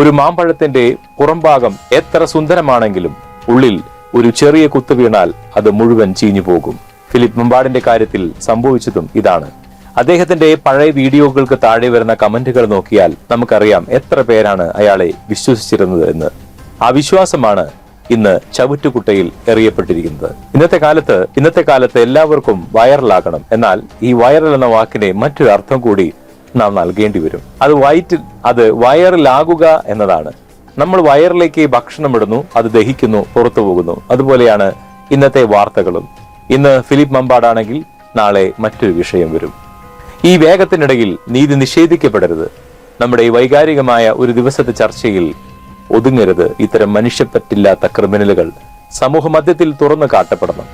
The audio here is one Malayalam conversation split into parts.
ഒരു മാമ്പഴത്തിന്റെ പുറംഭാഗം എത്ര സുന്ദരമാണെങ്കിലും ഉള്ളിൽ ഒരു ചെറിയ കുത്തു വീണാൽ അത് മുഴുവൻ ചീഞ്ഞു പോകും. ഫിലിപ്പ് മുമ്പാടിന്റെ കാര്യത്തിൽ സംഭവിച്ചതും ഇതാണ്. അദ്ദേഹത്തിന്റെ പഴയ വീഡിയോകൾക്ക് താഴെ വരുന്ന കമന്റുകൾ നോക്കിയാൽ നമുക്കറിയാം എത്ര പേരാണ് അയാളെ വിശ്വസിച്ചിരുന്നത് എന്ന്. ആ വിശ്വാസമാണ് ഇന്ന് ചവിറ്റുകുട്ടയിൽ എറിയപ്പെട്ടിരിക്കുന്നത്. ഇന്നത്തെ കാലത്ത് ഇന്നത്തെ കാലത്ത് എല്ലാവർക്കും വൈറലാകണം. എന്നാൽ ഈ വൈറൽ എന്ന വാക്കിനെ മറ്റൊരു അർത്ഥം കൂടി നാം നൽകേണ്ടി വരും. അത് വയറ്റിൽ അത് വയറിലാകുക എന്നതാണ്. നമ്മൾ വയറിലേക്ക് ഭക്ഷണം ഇടുന്നു അത് ദഹിക്കുന്നു പുറത്തു പോകുന്നു. അതുപോലെയാണ് ഇന്നത്തെ വാർത്തകളും. ഇന്ന് ഫിലിപ്പ് മമ്പാടാണെങ്കിൽ നാളെ മറ്റൊരു വിഷയം വരും. ഈ വേഗത്തിനിടയിൽ നീതി നിഷേധിക്കപ്പെടരുത്. നമ്മുടെ ഈ വൈകാരികമായ ഒരു ദിവസത്തെ ചർച്ചയിൽ ഒതുങ്ങരുത്. ഇത്തരം മനുഷ്യപ്പറ്റില്ലാത്ത ക്രിമിനലുകൾ സമൂഹ മധ്യത്തിൽ തുറന്നു കാട്ടപ്പെടണം.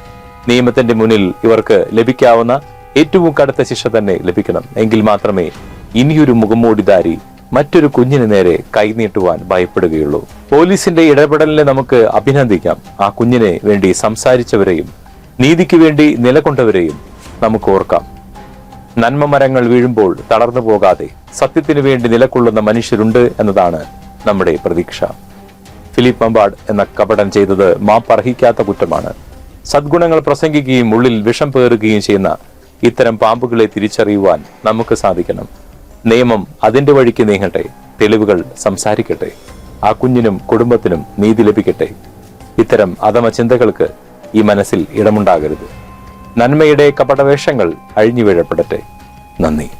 നിയമത്തിന്റെ മുന്നിൽ ഇവർക്ക് ലഭിക്കാവുന്ന ഏറ്റവും കടുത്ത ശിക്ഷ തന്നെ ലഭിക്കണം. എങ്കിൽ മാത്രമേ ഇനിയൊരു മുഖംമൂടിധാരി മറ്റൊരു കുഞ്ഞിന് നേരെ കൈനീട്ടുവാൻ ഭയപ്പെടുകയുള്ളൂ. പോലീസിന്റെ ഇടപെടലിനെ നമുക്ക് അഭിനന്ദിക്കാം. ആ കുഞ്ഞിനെ വേണ്ടി സംസാരിച്ചവരെയും നീതിക്ക് വേണ്ടി നിലകൊണ്ടവരെയും നമുക്ക് ഓർക്കാം. നന്മ മരങ്ങൾ വീഴുമ്പോൾ തളർന്നു പോകാതെ സത്യത്തിനു വേണ്ടി നിലകൊള്ളുന്ന മനുഷ്യരുണ്ട് എന്നതാണ് നമ്മുടെ പ്രതീക്ഷ. ഫിലിപ്പ് മമ്പാട് എന്ന കപടൻ ചെയ്തത് മാപ്പർഹിക്കാത്ത കുറ്റമാണ്. സദ്ഗുണങ്ങൾ പ്രസംഗിക്കുകയും ഉള്ളിൽ വിഷം പേറുകയും ചെയ്യുന്ന ഇത്തരം പാമ്പുകളെ തിരിച്ചറിയുവാൻ നമുക്ക് സാധിക്കണം. നിയമം അതിന്റെ വഴിക്ക് നീങ്ങട്ടെ. തെളിവുകൾ സംസാരിക്കട്ടെ. ആ കുഞ്ഞിനും കുടുംബത്തിനും നീതി ലഭിക്കട്ടെ. ഇത്തരം അധമ ചിന്തകൾക്ക് ഈ മനസ്സിൽ ഇടമുണ്ടാകരുത്. നന്മയുടെ കപടവേഷങ്ങൾ അഴിഞ്ഞു വീഴപ്പെടട്ടെ. നന്ദി.